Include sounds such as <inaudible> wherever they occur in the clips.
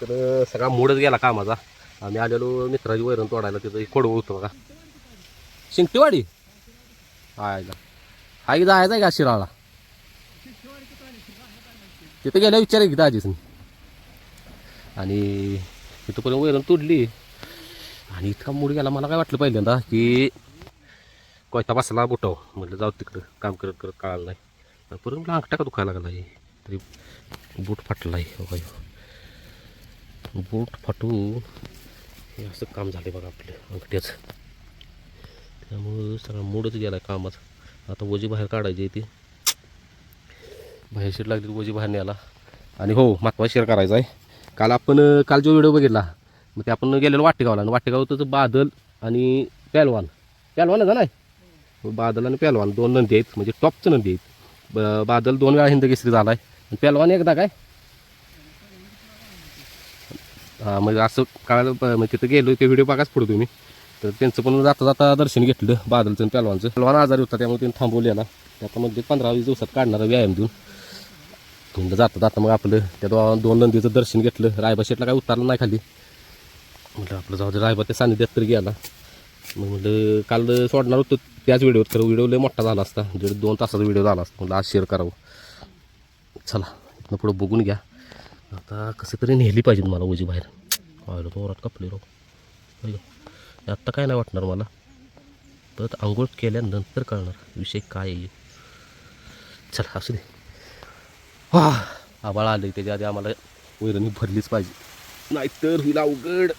तर सगळा मूडच गेला कामाचा. आम्ही आलेलो मित्राची वैरण तोडायला तिथं एक खोडवं होतं बघा. शिंगटीवाडी? हाय हा हाय जायचं आहे का शिराळा तिथं गेल्या विचार की दाजीच आणि तिथंपर्यंत वैरण तोडली. आणि इतका मूड गेला मला काय वाटलं पहिल्यांदा की कोयता बसला बुटाव. म्हटलं जाऊ तिकडं काम करत करत कळालं नाही. आणि परत अंगठा का दुखायला लागला आहे तरी बूट फाटला आहे हो बूट फाटू हे असं काम झालं बघा आपलं अंगठ्याचं. त्यामुळं सगळा मूडच गेला कामाचा. आता वजी बाहेर काढायची आहे ती. बाहेर शीट लागली वजी बाहेर न्यायला. आणि हो महत्त्वाचा शेअर करायचा आहे. काल आपण काल जो व्हिडिओ बघितला. मग ते आपण गेलेलो वाटेगावला. आणि वाटेगावचं बादल आणि पॅलवान. पॅलवान आहे का नाही? हो, बादल आणि पॅलवान. दोन नंदी आहेत. म्हणजे टॉपचं नंदी आहेत. ब बादल दोन वेळा हिंद केसरी झाला आहे आणि पॅलवान एकदा काय? हां म्हणजे असं काळ म्हणजे तिथं गेलो ते व्हिडिओ बघाच पुढे तुम्ही. तर त्यांचं पण जाता जाता दर्शन घेतलं बादलचं आणि पॅलवानचं पॅलवान आजारी होता त्यामुळे त्यांनी थांबवलेला ते आता म्हणजे पंधरा वीस दिवसात काढणारा व्यायाम देऊन. म्हणलं जाता जाता मग आपलं त्या दो दोन नंदीचं दर्शन घेतलं. रायबा शेटला काय उतारलं नाही खाली. म्हटलं आपलं जाऊ दे रायबा ते सानिध्यात तर गेला. मग म्हटलं काल सोडणार होतं त्याच व्हिडिओत खरं व्हिडिओ लय मोठा झाला असता. दीड दोन तासाचा व्हिडिओ झाला असता. म्हटलं आज शेअर करावं. चला इथनं पुढं बघून घ्या. आता कसं तरी नेली पाहिजे मला उजी बाहेर. व्हायला तो ओरात कपले राव. आत्ता काय नाही वाटणार मला. परत आंघोळ केल्यानंतर कळणार विषय काय आहे. चला असू दे. वा आबाळ आलं त्याच्या आधी आम्हाला वैरणी भरलीच पाहिजे. नाहीतर होईल अवघड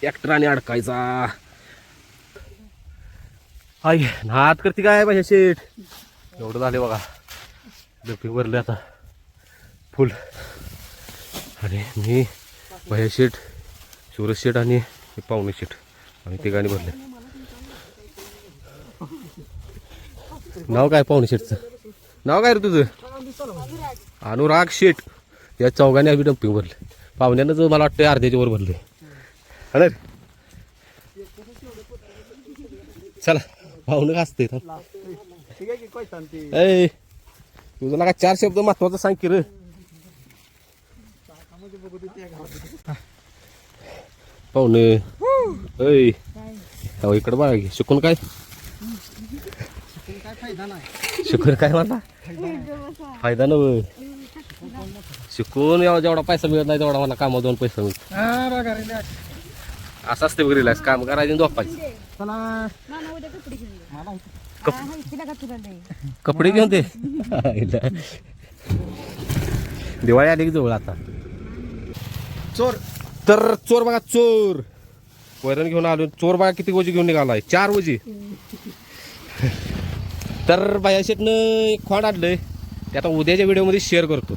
ट्रॅक्टराने अडकायचा. हाय नात करते काय पाहिजे शेठ? एवढं झाले बघा. डपिंग भरले आता. फुल. आणि मी भया शेट शिवरज शेट आणि हे पाहुणे शेट आम्ही ते गाणी भरले. नाव काय पाहुणे शेटचं नाव काय रे तुझं? अनुराग शेट या चौघांनी आम्ही डम्पिंग भरले. पाहुण्यानं जो मला वाटतं अर्ध्याच्या वर भरले. हा? चला पाहुणे असते तुझं ना चार शब्द महत्वाचं सांग की रे. पाहुणे. ऐ. अहो इकडं बघा की शिकून काय? शिकून काय म्हणला फायदा नव शिकून जेवढा पैसा मिळत नाही तेवढा मला कामावर दोन पैसा मिळतो. असं असते बघ रिलॅक्स काम करायचं झोपायचं. कपडे घेऊन ते. <laughs> दिवाळी आली की जवळ आता. चोर. तर चोर बघा चोर. वैरण घेऊन आलो. चोर बघा किती वजी घेऊन निघालाय. चार वजी. तर बाया शेटनं एक खोंड आणलंय. ते आता उद्याच्या व्हिडिओमध्ये शेअर करतो.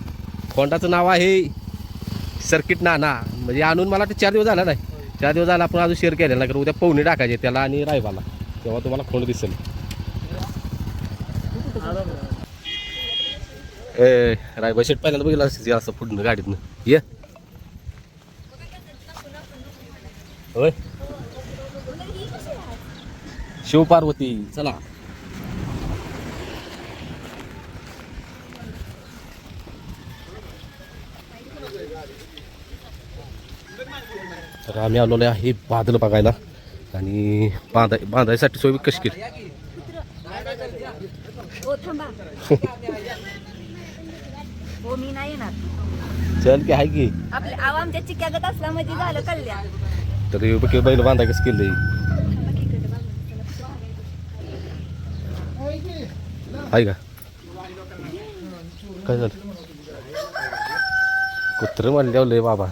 खोंडाचं नाव आहे सर्किट नाना. म्हणजे आणून मला वाटतं चार दिवस झाला नाही. चार दिवस झाला आपण अजून शेअर केलेला नाही कारण उद्या पाहुणे टाकायचे त्याला आणि रायबाला. तेव्हा तुम्हाला खोंड दिसेल. ए रायबा शेट पहिल्यांदा बघितलं असं पुढनं गाडीतनं. ये. होय. शिवपार्वती चला. तर आम्ही आलेलो आहे बादल बघायला. आणि बांधाय बांधायसाठी सोय कशी केली? हो हो मी नाही येणार. चल की आहे की. आपले आव आमच्या चिक्यागत असला म्हणजे झालं कल्याण. तर हे बघ हे बैल बांधाय कसं केलंय आहे का काय झालं कुत्र म्हणल्यावर लय बाबा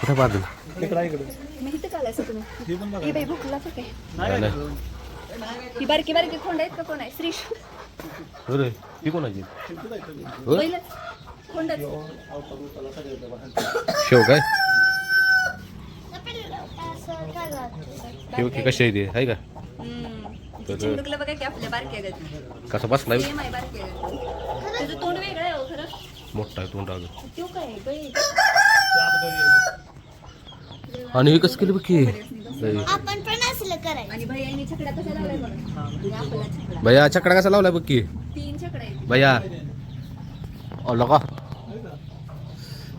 कुठे बांधलं मी इथं कालायचं तुम्ही ही बाई भुकला काय नाही, नाही ही बारकी बारकी खोंड आहेत का कोण आहे श्री अरे ती कोणाची होय? पहिलंच खोंडच शेव काय शेव की कशी आहे ते? आहे का? तर- चिंडुकला बघा की आपल्या बारक्या गत कसा बसलाय सेम आहे बारक्या गत त्याचं तोंड वेगळं आहे हो खरं मोठा आहे तोंड काय आहे? आणि हे कसं केलं बघ की? लय. आपण पण असलं करायचं. आणि भैयानी छकडा कसा लावलाय बघा? आणि आपला छकडा. भैया छकडा कसा लावलाय बघ की? तीन छकडा आहेत. भैया. अ लगा.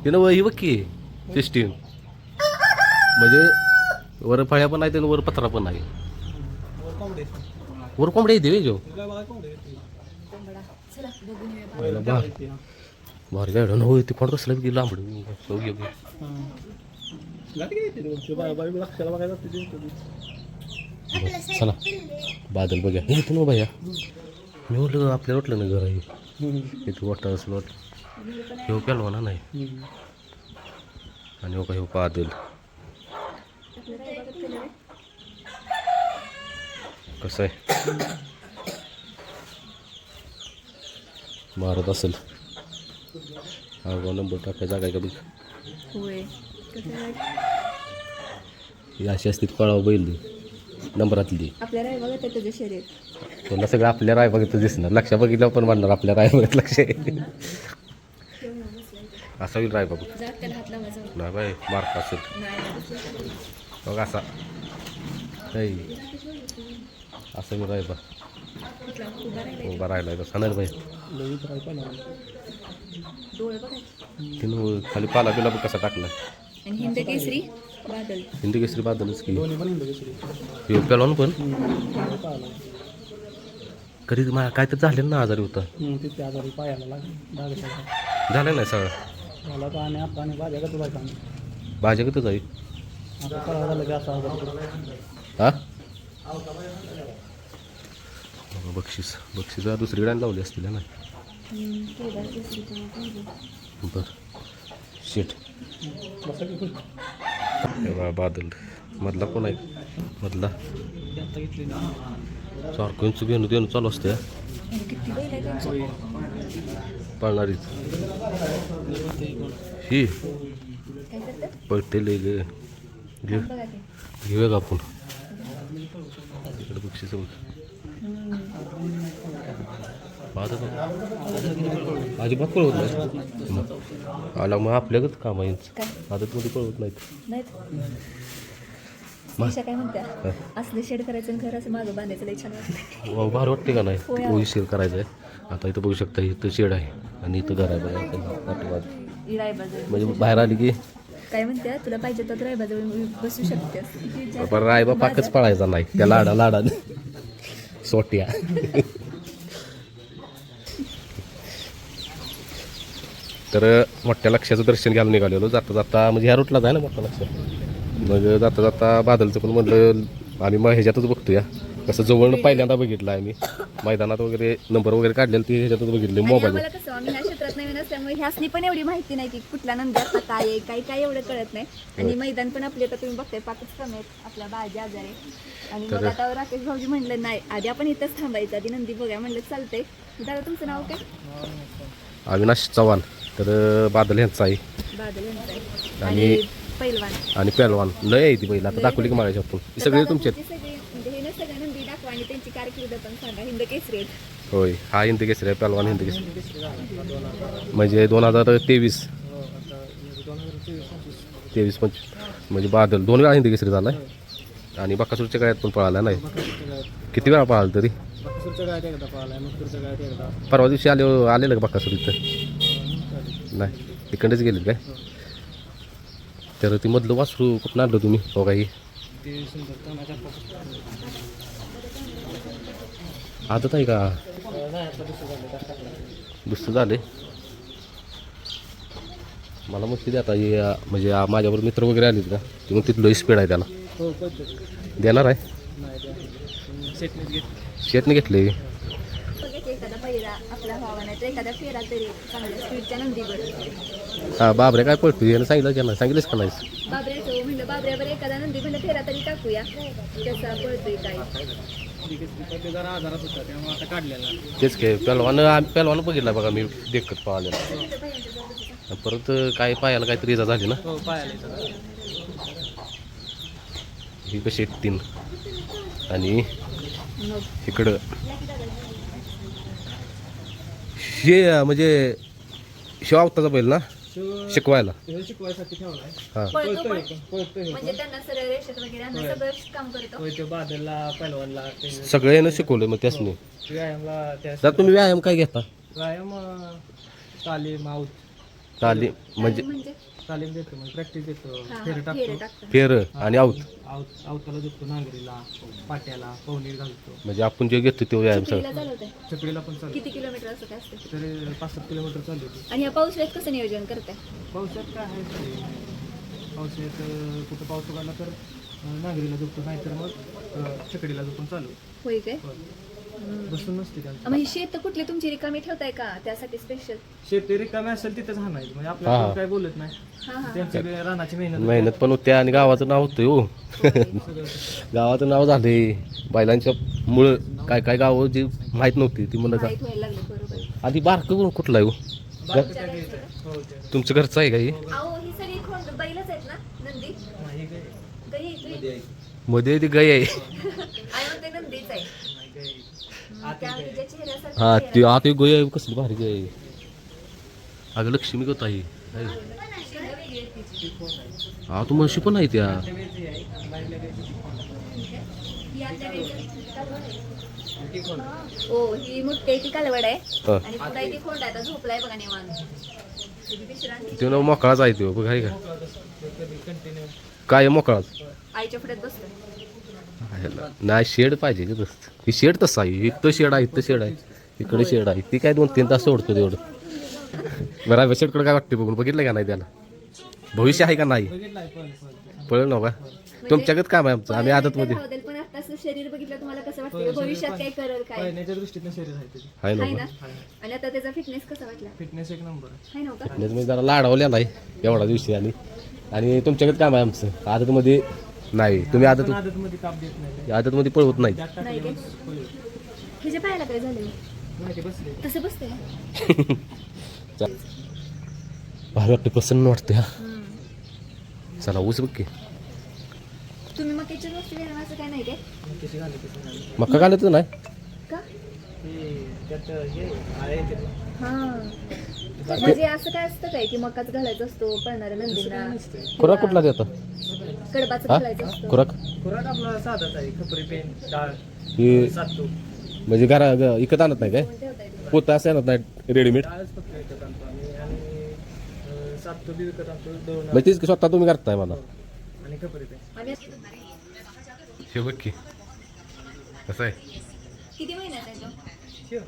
तिनं ही बघ की सिस्टीम म्हणजे वर फळ्या पण आहेत आणि वर पत्रा पण आहे. वर कोंबड्या येते वे जो? भारी भारी हो ते कोण कसलं की लांबड. चला. बादल बघा हे इथून उभा या. मी उठलं आपल्या वाटलं ना घर आहे. इथं वाटतं असलं वाटलं. केलो पेलवाना नाही. आणि हो का ह्यो बादल. कसं आहे? मारत असेल. हा गो नंबर टाकायचा जागा आहे का बघ? होय. ही अशी असते कळावं बैल नंबरातली तुला सगळं आपल्या राय बघितलं दिसणार लक्ष बघितलं पण म्हणणार आपल्या राय बघत लक्ष असा होईल राय बाबू नाही बाय मार्क असेल. बघ असा असं मी राहिला. उभा राहिला डोळे बघायचे तिनं खाली पाला बिला बघ कसा टाकला. हिंद केसरी? बादल. हिंदी केसरी बादलच की. पेलवान पण कधी मा काय तर झालं ना आजारी होता. तिथे आजारी पायाला लागला झालं नाही सगळं. मला आणि आता भाज्या कसं बायका भाज्या किती जाईल हा? बक्षीस. बक्षीस दुसरीकडे लावली असतील ना. बर. शेट बादल. मधला कोण आहे? मधला. सारखं घेणं देणं चालू असते पळणारीच ही. पळते लय ग घे. बघा ते घेऊया का आपण इकडे बक्षीस अजिबात कळवत नाही. आला मग आपल्याकडच काम आहे यांचं. काय? आदतमध्ये कळवत नाहीत. काय म्हणत्या. असलं शेड करायचं घर असं मागं बांधायचं लई छान भारी वाटते का नाही. उशीर करायचं आहे. आता इथं बघू शकता इथं शेड आहे आणि इथं घर आहे. म्हणजे बाहेर आली की काय म्हणत्या तुला पाहिजे तर रायबाजवळ बसू रायबा पाकच पळायचा नाही. त्या लाडा लाडाने सोट्या. तर मोठ्या लक्षाचं दर्शन घ्यायला निघालेलो. जाता जाता म्हणजे ह्या रूटलाच आहे ना मोठं लक्ष मग जाता जाता बादलचं पण म्हणलं आम्ही मग ह्याच्यातच बघतोया. कसं जवळनं पहिल्यांदा बघितलं मी मैदानात वगैरे नंबर वगैरे काढलेलं ते ह्याच्यातच बघितले मोबाईल असल्यामुळे ह्यासनी पण एवढी माहिती नाही की कुठला नंदी आता काय आहे काय काय एवढं कळत नाही. आणि मैदान पण आपले आता तुम्ही बघताय पाकच कमी आहेत आपल्या बाजी आजारे आणि मग आता राकेश भाऊजी म्हणलं नाही आधी आपण इथंच थांबायचं आधी नंदी बघूया. म्हणलं चालतंय. दादा तुमचं नाव काय? अविनाश चव्हाण तर बादल यांचा आहे. बादल यांचं आहे. आणि- आणि पैलवान. आणि पहलवान लय आहे ती पहिला आता दाखवली की मागायची आपण. ही सगळी तुमचे आहेत. सगळी म्हणजे हे ना सगळ्या नंदी दाखवा आणि त्यांची कारकीर्द पण सांगा. हिंद केसरी आहेत. होय. हा हिंदी केसरी आहे पहलवान हिंदी केसरी म्हणजे दोन हजार तेवीस. तेवीस पंचवीस. म्हणजे बादल. दोन वेळा हिंदी केसरी झाला आणि बकासूरच्या गळ्यात पण पळाला नाही. किती वेळा पळाला तरी? परवा दिवशी आले आलेलं का बकासूर इथं? नाही. तिकडेच गेले काय? तर ती मधलं वासरू कुठं आणलं तुम्ही? हो काही? ते आदत आहे का? दुसरं झाले. मला मग किती आता हे, म्हणजे माझ्याबरोबर मित्र वगैरे आलेत का? ते मग तिथलं स्पीड आहे त्याला. देणार आहे? नाही शेतने घेतले. हा बाबरे काय पळतो यानं सांगितलं की नाही सांगितलंच का नाही बाबऱ्यावर हो, एखादा नंदी फेरा तरी टाकूया. कसा पळतोय काय? ते जरा आजारात होता त्यामुळे आता काढलेला तेच काय पेलवानं आम्ही पेलवानं बघितलं बघा मी देखत पाहिलेला. आणि परत काय पायाला काहीतरी इजा झाली ना? हो पायाला. ही कशी आहेत तीन. आणि इकडं. हे म्हणजे शिवावताचा बैल ना? शिकवायला. हे शिकवायसाठी ठेवलाय. हा. पळतो पण पळतोय म्हणजे त्यांना सरळ रेषेत वगैरे आणून सगळं काम करतो. होय ते बादलला पहिलवानला ते सगळं यानं शिकवलं मग त्यासनी. व्यायामला त्या तुम्ही व्यायाम काय घेता? व्यायाम अं, तालीम आऊत तालीम म्हणजे म्हणजे? तालीम देतो म्हणजे प्रॅक्टिस देतो हा, फेर हा, टाकतो. फेरे टाकतात फेर आणि आऊत. आऊत आऊताला देतो नांगरीला पाट्याला पवनीर घालतो. म्हणजे आपण जे घेतो तो व्यायाम सगळं. चकडीला पण चालू किती किलोमीटर असं काय असतं? तरी पाच सात किलोमीटर चालू होती आणि या पावसाळ्यात कसं नियोजन करताय? पावसात काय आहे पावसाळ्यात अं, कुठं पाऊस उघडला तर अं, नांगरीला झोपतो नाहीतर मग अं, चकडीला झोपून चालू. होय काय. बसून नसते त्यांचं. मग ही शेत कुठली तुमची रिकामी ठेवताय का? त्यासाठी स्पेशल शेती रिकामी असेल तिथंच हाणायचं म्हणजे हा. आपल्याला काय बोलत नाही. हा हा. त्यांची बी रानाची मेहनत. मेहनत पण होते आणि गावाचं नाव होतं हो. <laughs> गावाचं नाव झाले बैलांच्या मुळं काय काय गावं जी माहीत नव्हती ती म्हणत माहीत व्हायला लागलं बरोबर. आधी बारकं कुठलं आहे हो? घ्यायचं. हो, त्या- तुमचं घरचं आहे का हे? अहो ही सगळी खोंड बैलच आहेत ना नंदी? नाही, हे काय? गई गई मध्ये ती गाय आहे <laughs> आणि मग ते नंदीच आहे नाही, काय? हम्म, त्या तिच्या चेहऱ्यासारखं हा. ती आता गाय कसली भारी गाय आहे. अगं लक्ष्मी आहे तिची. हा तू म्हशी पण आहे त्या? ही आहे. ती कोण आहे? ओ ही मोठी आहे ती कालवड आहे. आणि पुढे ती खोंड आहे आता झोपलाय बघा निवांत. तिची विश्रांती ते नाव मोकळाच आहे तो बघ आहे का? काय मोकळाच? आईच्या पुढ्यात नाही शेड पाहिजे की ही शेड तसं आहे. इथं शेड आहे इथं शेड आहे इकडे शेड आहे. ती काय दोन तीन तास सोडतो तेवढं. बरं शेडकडे काय वाटते बघून? बघितलं का नाही त्याला? भविष्य आहे का नाही? बघितलाय पण पण. पळलं ना का तुमच्याकडे काम आहे आमचं. आम्ही आदतमध्ये. राहू दे, पण आता असं शरीर बघितलं तुम्हाला कसं वाटतं भविष्यात काय करेल काय? पळण्याच्या दृष्टीने शरीर आहे ना ना? आणि आता त्याचा फिटनेस कसा वाटला? फिटनेस एक नंबर आहे. आहे नव्हता आणि मी जरा लाडवलेला आहे एवढा दिवशी आणि आणि तुमच्याकडे काम आहे आमचं. आदतमध्ये नाही. तुम्ही आदत पण आदतमध्ये ताप देत नाही. आदतमध्ये पळवत नाही. त्यात नाही काय? काय झालं. बसले. तसं बसतंय. <laughs> भारी वाटते प्रसन्न वाटते हा. चला ऊस बघ की. तुम्ही मग त्याच्या गोष्टी घेणार असं काय नाही काय कशी घाले कशी घाले मका घालायचं नाही? का? ते त्यात हे आळे येते हा. म्हणजे असं काय असतं काय की मकाच घालायचा असतो पळणाऱ्या नंदींना खुराक कुठला देता? हा? खुराक? खुराक आपला साधाच आहे खपरी पेन डाळ ही सातू म्हणजे घरा ग- विकत आणत नाही काय? येते. पोतं असं आणत नाही रेडीमेड? डाळच फक्त विकत आणतो आम्ही आणि अं, सातू बी विकत आणतो दोन म्हणजे तीच स्वतः तुम्ही करताय मला आणि खपरी पेन. आम्ही हे बघ की कसं आहे? किती महिन्याचा आहे तो? शिव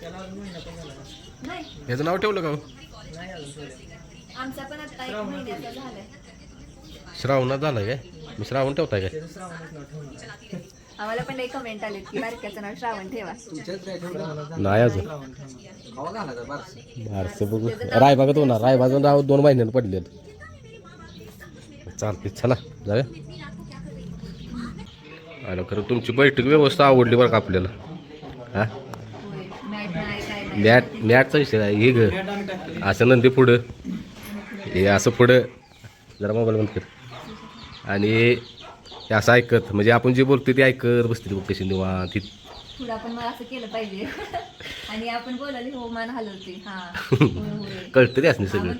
त्याला अजून महिना पण झाला नाही. नाही. याचं नाव ठेवलं का हो? नाही अजून थोडे आमचा पण आता एक महिन्याचा झालाय. श्रावणात झालाय काय? मी श्रावण ठेवताय काय. आम्हाला पण लई कमेंट आलेत की बारक्याचं नाव श्रावण ठेवा. नाही अजून. बारसं बघू. रायबागत होणार. रायबागून राव दोन महिन्यानं पडलेलं चालते चला जाऊया. आलं खरं तुमची बैठक व्यवस्था आवडली बरं का आपल्याला? हा? मॅट मॅटचा विषय आहे हे टाकली असं नंदी पुढं. हे असं पुढं. जरा मोबाईल बंद कर. आणि असं ऐकत म्हणजे आपण जे बोलतो ते ऐकत बसते बघ कशी निवांत. ती पुढं आपण मला असं केलं पाहिजे. <laughs> आणि आपण बोलायला हो मान हलवते. हा. होय, होय. कळतं ते असणे सगळं.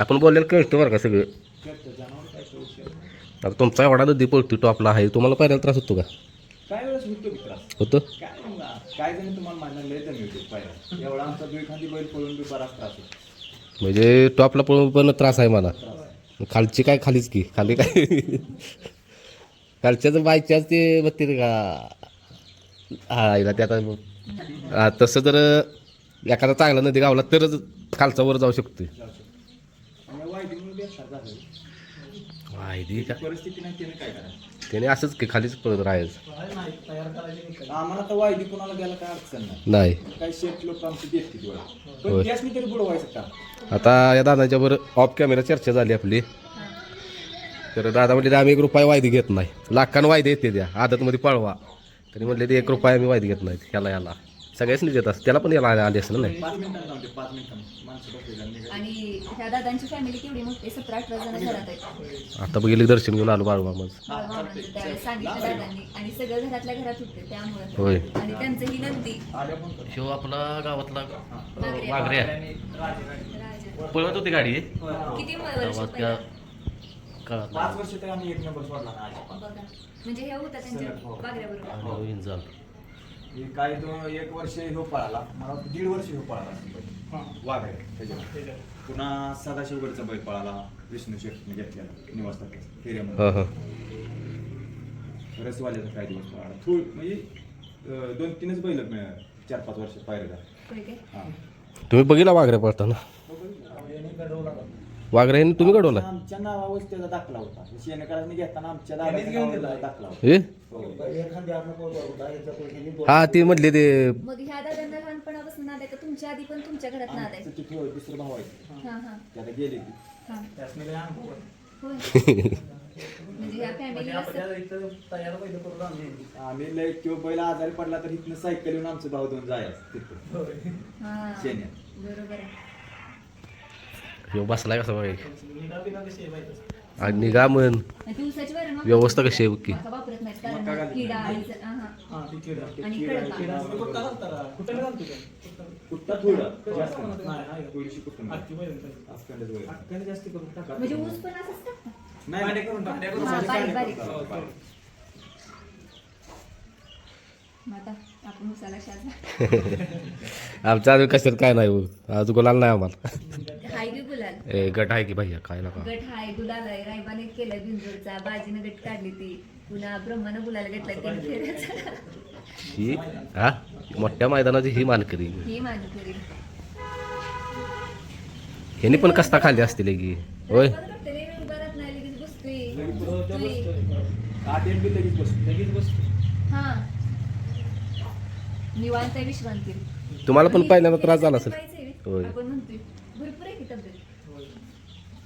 आपण बोललेलं कळतं बरं का सगळं. आता तुमचा एवढा नदी पळतो टॉपला आहे. तुम्हाला पहिल्याला त्रास होतो का? काय वेळेस होतो त्रास? होतो? काय म्हणा, काय जण तुम्हाला मानणार लय जण होते पाहिजे एवढा आमचा दुई खांदी बैल पळून बी बराच त्रास होतो. म्हणजे टॉपला पळून पण त्रास आहे मला. खालची काय खालीच की? खाली काय? खालच्याच बायच्याच ते बघते का? आईला ते आता तसं जर एखादा चांगला नदी गावला तरच खालचा वर जाऊ शकतो माहिती का परिस्थिती नाही त्याने काय करायचं? त्याने असंच की खालीच पळत राहायचं. आम्हाला तर वायदी कोणाला द्यायला काय अडचण नाही. नाही. काही शेत लोक आमची देते ती होय. पण त्यासनी तरी बुडवायचं का? आता या दादांच्या बरं ऑफ कॅमेरा चर्चा झाली आपली. तर दादा म्हणले आम्ही एक रुपया वायदी घेत नाही. लाखानं वायदे येते द्या आदतमध्ये पळवा. तरी म्हणले ते एक रुपया आम्ही वायदी घेत नाही ह्याला याला. सगळ्याच नाही देत असं त्याला पण याला आले असेल नाही. आणि ह्या दादांची फॅमिली केवढी मोठी सतरा अठरा जण घरात आहेत. आता बघितले दर्शन घेऊन आलो बाळू मामाचं बाळूमामांचं त्यावेळेस सांगितलं दादांनी. आणि सगळं घरातल्या घरात होते त्यामुळे. होय. आणि त्यांचं ही नंदी. शिव आपला गावातला राजा. पळवत होती गाडी. किती वर्ष पहिला? काळात पाच वर्ष तर आम्ही एक नंबर सोडला ना आज बघा. म्हणजे हे होतं त्यांच्या बागऱ्याबरोबर झालं. हे काय दोन एक वर्ष ह्यो पळाला मला वाटतं दीड वर्ष ह्यो पळाला. हां. वाघ आहे त्याच्यात. पुन्हा सदाशिवगडचा बैल पळाला विष्णू शेटने घेतलेला हां फेऱ्यामध्ये हां रसवाल्याचा काय दिवस पळाला. थोड म्हणजे दोन तीनच बैल मिळाले चार पाच वर्ष? हां. तुम्ही बघितला वाघऱ्या पळताना? वाघऱ्या ह्यांनी तुम्ही घडवला? आमच्या नावावरच त्याचा दाखला होता. शेणकारांनी घेताना आमच्या दादाच्या घेऊन नावावर दिला. दाखला होता. हे? हो. हा ते म्हटले ते मग ह्या दादांना लहानपणापासून नाद आहे का? तुमच्या आधी पण तुमच्या घरात नाद आहे. आमचं होय, दुसरं भाऊ आहे. हा हा. ते आता गेले. ती हा. त्यासनी लय अनुभव आहे. होय. <laughs> म्हणजे ह्या म्हणजे फॅमिलीला आम्ही लय तो बैल आजारी पडला तर इथनं सायकल येऊन आमचं भाऊ दोन जायचं तिथं. हा. शेण्यात. बरोबर आहे. ह्यो बसलाय कसा बघ. आणि निघा म्हण व्यवस्था कशी आहे बघ की हा, हा. हां. म्हणजे हा, आमच्या अजून कशात काय नाही आज गुलाल नाही आम्हाला ए गट आहे की भैया? काय नका. गट हाय गुलाल आहे रायबाने केलाय बिंजोरचा बाजीनं गट काढली ती. पुन्हा ब्रह्मानं गुलाल घेतलाय तीन फेऱ्याचा ही हा? मोठ्या मैदानाची ही मानकरी. ही मान्य करी ह्यांनी पण कस्ता खाल्ली असतील की? होय. नाही लगेच बसतोय. हा. निवांत आहे विश्रांती. तुम्हाला पण पहिल्यांदा त्रास झाला असेल. पाहिजे. होय. आपण म्हणतोय भरपूर आहे की तब्येत.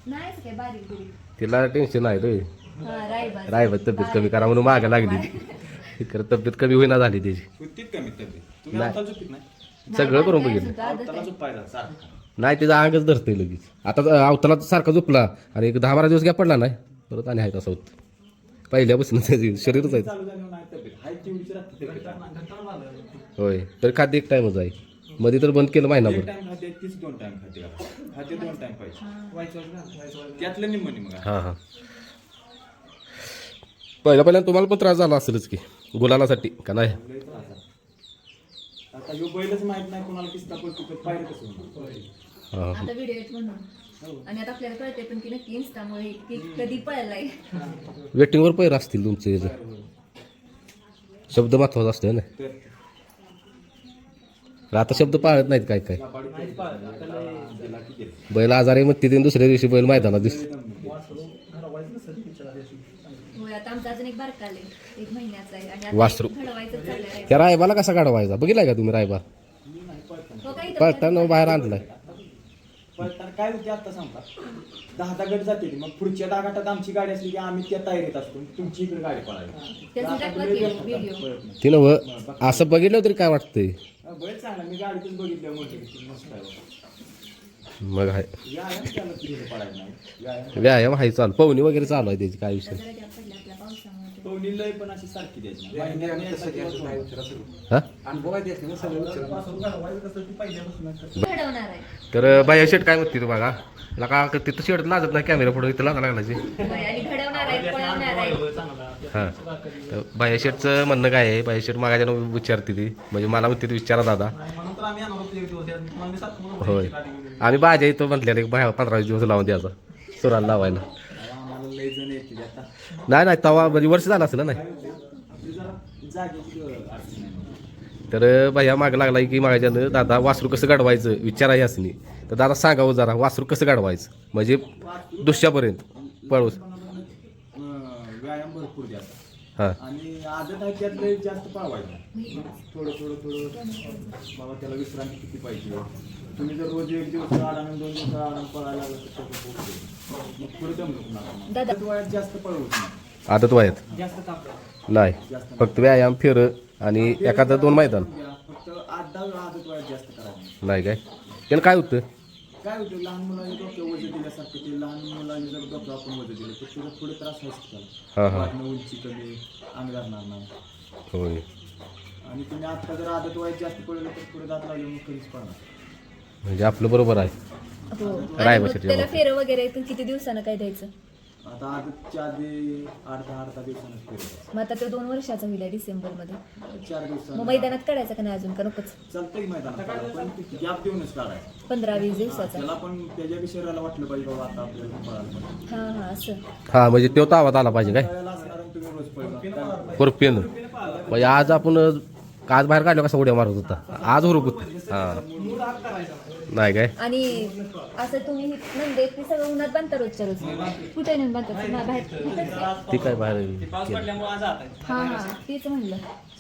नाही असं काय बारीक बिरीक. तिला टेन्शन आहे रे. हा रायबा राय तब्येत कमी करा म्हणून मागं लागली. खरं तब्येत कमी होईना झाली त्याची. तुम्ही नाही. अवताल झोपीत नाही? सगळं करून बघितलं. सारखा नाही त्याचा अंगच धरतंय लगेच. आता अवताला सारखा झोपला आणि एक दहा बारा दिवस घ्या पडला नाही परत आणि आहे तसा होत. पहिल्यापासून त्याची शरीरच आहे. चालू झाल्यावर नाही तब्येत. हाय राहते तब्येत. तर खाद्य एक टाइमच आहे. मध्ये तर बंद केलं महिनाभर. टाइम खाते तीच दोन टाइम खाते. दोन टाइम पाहिजे. त्यातलं निम्म निम्म घाल. हां हां. पहिल्या पहिल्या तुम्हाला पण त्रास झाला असेलच की गुलालासाठी का नाही? लय त्रास आहे. आता ह्यो बैलच माहीत नाही कोणाला किस्ता पडतो तर पाहिजे कसं होणार? हां. आता व्हिडिओ येत म्हणून. आणि आता आपल्याला कळते पण की नक्की इंस्टामुळे की कधी पळलाय? वेटिंगवर पैर असतील तुमचे. शब्द महत्त्वाचा असतो ना? तर आता शब्द पाळत नाहीत काय काय. बैल आजारी मग तिथे दुसऱ्या दिवशी बैल मैदानात दिसतो. वासरू. त्या रायबाला कसा काढवायचा बघितलाय का तुम्ही रायबा हो पळताना बाहेर आणलाय. पळताना काय होते आता सांगता दहा दहा गट जाते मग पुढच्या दहा गटात आमची गाडी असली की आम्ही त्या तयारीत असतो. तुमची इकडे गाडी पळायला असं बघितलं तरी काय वाटतंय? बैल चांगला मी गाडीतून बघितलं मोठे. मस्त आहे बाबा. मग आहे. व्यायाम आहे चालू. पवनी वगैरे चालू आहे त्याची काय विषय? पवनी लय पण अशी सारखी द्यायची. हा? घडवणार आहे. तर बाया शेट काय म्हणते तू बघा? लका तिथं शेट लाजत नाही कॅमेरा पुढे इथं लागा लागला होय, आणि घडवणार आहे पळवणार आहे. चांगला हां. तर बायाशेटचं म्हणणं काय आहे? बाया शेट मागाच्या विचारते ती. म्हणजे मला म्हणते ती विचारा दादा. होय. आम्ही बाजा इथं म्हटलेलं एक पंधरा दिवस लावून द्यायचा सुराला लावायला. नाही नाही तवा म्हणजे वर्ष झालं असेल ना नाही? तर भैया माग लागला की मागायच्यानं दादा वासरू कसं गाडवायचं विचारायचं असनी तर दादा सांगावं जरा वासरू कसं गाडवायचं म्हणजे दुसऱ्यापर्यंत पळवू व्यायाम भरपूर द्यायचा हां. आणि आदत आहे त्यातलं जास्त पळवायचं. थोडं थोडं थोडं. बाबा त्याला विश्रांती किती पाहिजे? तुम्ही जर रोज एक दिवस आडानं दोन दिवस आडानं पळायला लागलं. मग पुढे. आदत वयात जास्त पळवत नाही. आदत वयात? जास्त तापलं नाही. फक्त व्यायाम फिर आणि एखादं दोन मैदान. फक्त आठ दहा आदत वयात जास्त करायचं नाही. काय? त्यानं काय होतं? काय होतं लहान मुलांनी डोक्यावर वजन दिल्यासारखं ते लहान मुलांनी जर डोक्यावर आपण वजन दिलं तर तुला पुढे त्रास व्हायचा त्याला हां हां. वाढणं उंची कमी अंग धरणार नाही होय. आणि तुम्ही आता जर आदत वयात जास्त पडलं तर पुढे दात लागले मग कधीच पडणार म्हणजे आपलं बरोबर आहे. हो. राय त्याला. फेरं वगैरे किती दिवसानं काय द्यायचं? आता आजच्या आधी आठ दहा आठ दहा दिवसांनाच फिरत मग आता तो दोन वर्षाचा होईल डिसेंबरमध्ये चार मग दिवसांना मैदानात काढायचं का नाही अजून? का नकोच? चालतंय मैदानात पण गॅप देऊनच काढायचं. पंधरा वीस हा, दिवसाचा. त्याला पण त्याच्या शरीराला वाटलं पाहिजे बाबा आता आपल्याला पळायला पाहिजे हा हा असं. हा म्हणजे तो तावात आला पाहिजे काय? त्यावेळेला असणार आणि तुम्ही रोज पळणार खुरपेन म्हणजे आज आपण आज बाहेर काढलो कसा उड्या मारत होता? आज हुरकूत हा. नाही काय? आणि असं तुम्ही ही नंदे ते सगळं उन्हात बांधता रोजच्या रोज. कुठे नेऊन बांधतात? ना बाहेर? ते काय बाहेर. हा हा तेच म्हणलं.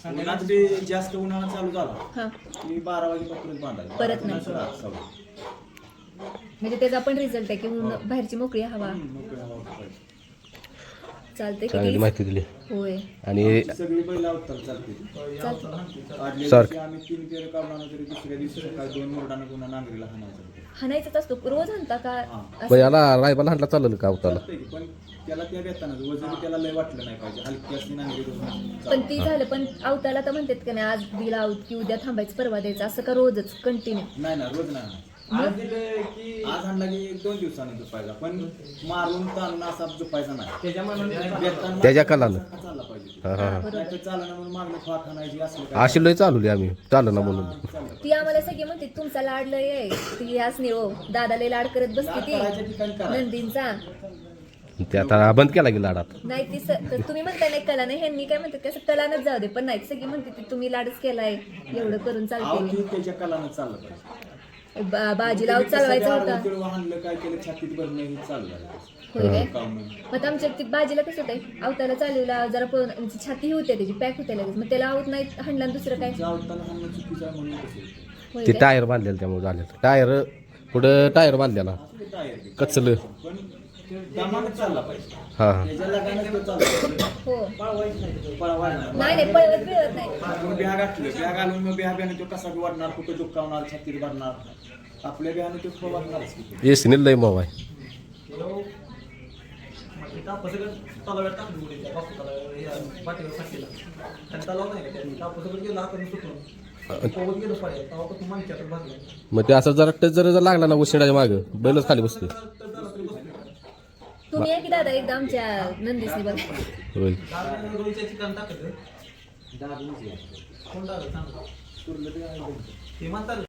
उन्हात बी जास्त उन्हाळा चालू झाला. हा. की बारा परत नाही. म्हणजे त्याचा पण रिझल्ट आहे की ऊन- बाहेरची मोकळी हवा. मोकळी हवा पाहिजे. चालते चांगली की माहिती दिली. होय. आणि सगळी बैल अवतार चालते आम्ही तीन पेर काढणार तरी दुसऱ्या दिवशी सकाळी दोन मोरडानं पुन्हा नांगरीला हाणायचं हाणायचाच असतो. रोज हाणता का? याला रायबाला हाणला चालेल का अवताला पण त्याला त्या घेताना वजन त्याला लय वाटलं नाही पाहिजे. हलकी असली नांगरी करून पण ती झालं पण आवताला तर म्हणतात का नाही आज दिला आऊत की उद्या थांबायचं परवा द्यायचं असं का रोजच कंटिन्यू नाही ना रोज नाही आज दिलं की आज आणला की एक दोन दिवसानं झोपायचा पण मारून ताणून असा झोपायचा नाही. बेताना त्याच्या कलानं. चालला पाहिजे हा हा नाही तर चालना म्हणून मागणं फाक आणायची असलं काय अशी लय चालवली आम्ही चाललं ना म्हणून. चाललं. ती आम्हाला सगळे म्हणते तुमचा लाड लय आहे. ती ह्याच नाही हो दादाला लाड करत बसते करायच्या ती ठिकाणी. नंदींचा. ते आता बंद केला गेला लाडात. नाही ती स- तर तुम्ही म्हणताय नाही कला नाही ह्यांनी काय म्हणतात कसं कलानच जाऊ दे. पण नाही सगळी म्हणते ती तुम्ही लाडच केलाय एवढं करून अहो, चालते ती त्याच्या कलानं चाललं पाहिजे. बा- बाजीला आऊत चालवायचा होता. काय केलं छातीत भरणं हे चालू झालं होय काय? काम मग आमच्या ती बाजीला कसं होतंय आवताला चालवला जरा पण म्हणजे छाती होते त्याची पॅक होते लगेच. मग त्याला आऊत नाही हाणला आणि दुसरं काय? चावताना हाणणं चुकीचं आहे म्हणून कसं होतं. होय ते काय? टायर बांधलेलं त्यामुळे झालेलं टायर पुढं टायर बांधलेला? असं ते. कचलं. पण दमानं चालला पाहिजे हा. त्याच्या लगानं तो चालला पळवायला नाही नाही पळवत पिळवत नाही. आपण बिहा घातलं बिहा घालून मग बिहा बिहाने तो कसा बी वाढणार कुठं दुखावणार छातीत भरणार. आपल्या तो की. लय आहे. मग ते असं जरा टच जर जर लागला ना उशिराच्या मागं. बैलच खाली बसते तुम्ही या की दादा एकदा आमच्या नंदीसनी बघा. होय. ते म्हणतात